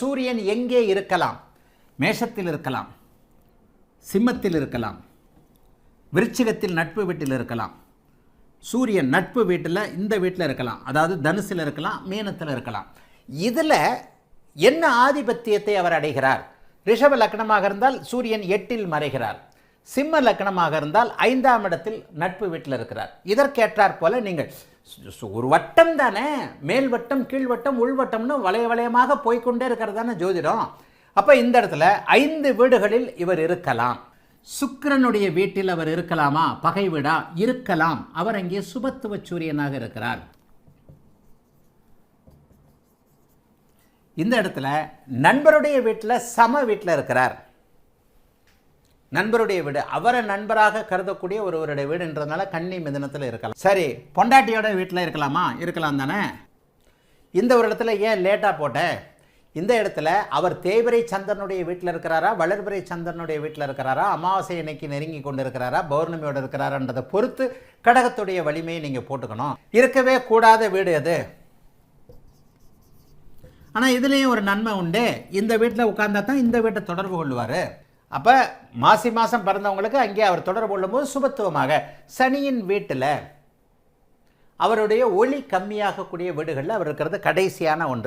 சூரியன் எங்கே இருக்கலாம்? மேஷத்தில் இருக்கலாம். சிம்மத்தில் இருக்கலாம். விருச்சிகத்தில் நட்பு வீட்டில் இருக்கலாம். சூரியன் நட்பு வீட்டில் இந்த வீட்டில் இருக்கலாம். அதாவது தனுசில் இருக்கலாம் மீனத்தில் இருக்கலாம். இதில் என்ன ஆதிபத்தியத்தை அவர் அடைகிறார்? ரிஷப லக்னமாக இருந்தால் சூரியன் எட்டில் மறைகிறார். சிம்ம லக்னமாக இருந்தால் ஐந்தாம் இடத்தில் நட்பு வீட்டில் இருக்கிறார். இதற்கேற்றார் போல நீங்கள் ஒரு வட்டம் தானே மேல் வட்டம் கீழ் வட்டம் உள் வட்டம்னு வளைய வளையமாக போய்க்கொண்டே இருக்கிறது தானே ஜோதிடம். அப்போ இந்த இடத்துல ஐந்து வீடுகளில் இவர் இருக்கலாம். சுக்கரனுடைய வீட்டில் அவர் இருக்கலாமா? பகை வீடா? இருக்கலாம். அவர் அங்கே சுபத்துவ சூரியனாக இருக்கிறார். இந்த இடத்துல நண்பருடைய வீட்டில் சம வீட்டில் இருக்கிறார். நண்பருடைய வீடு. அவரை நண்பராக கருதக்கூடிய ஒருவருடைய வீடுன்றதுனால கன்னி மிதனத்தில் இருக்கலாம். சரி பொண்டாட்டியோட வீட்டில் இருக்கலாமா? இருக்கலாம் தானே? இந்த ஒரு இடத்துல ஏன் லேட்டாக போட்ட? இந்த இடத்துல அவர் தேய்பிரை சந்திரனுடைய வீட்டில் இருக்கிறாரா? வளர்பிரை சந்திரனுடைய வீட்டில் இருக்கிறாரா? அமாவாசை இன்னைக்கு நெருங்கி கொண்டு இருக்கிறாரா பௌர்ணமியோடு இருக்கிறாரான்றதை பொறுத்து கடகத்துடைய வலிமையை நீங்கள் போட்டுக்கணும். இருக்கவே கூடாத வீடு அது. ஆனால் இதுலேயும் ஒரு நன்மை உண்டு. இந்த வீட்டில் உட்கார்ந்தா தான் இந்த வீட்டை தொடர்பு கொள்வார். அப்போ மாசி மாதம் பிறந்தவங்களுக்கு அங்கே அவர் தொடர்பு கொள்ளும்போது சுபத்துவமாக சனியின் வீட்டில் அவருடைய ஒளி கம்மியாகக்கூடிய வீடுகளில் அவர் இருக்கிறது கடைசியான ஒன்று.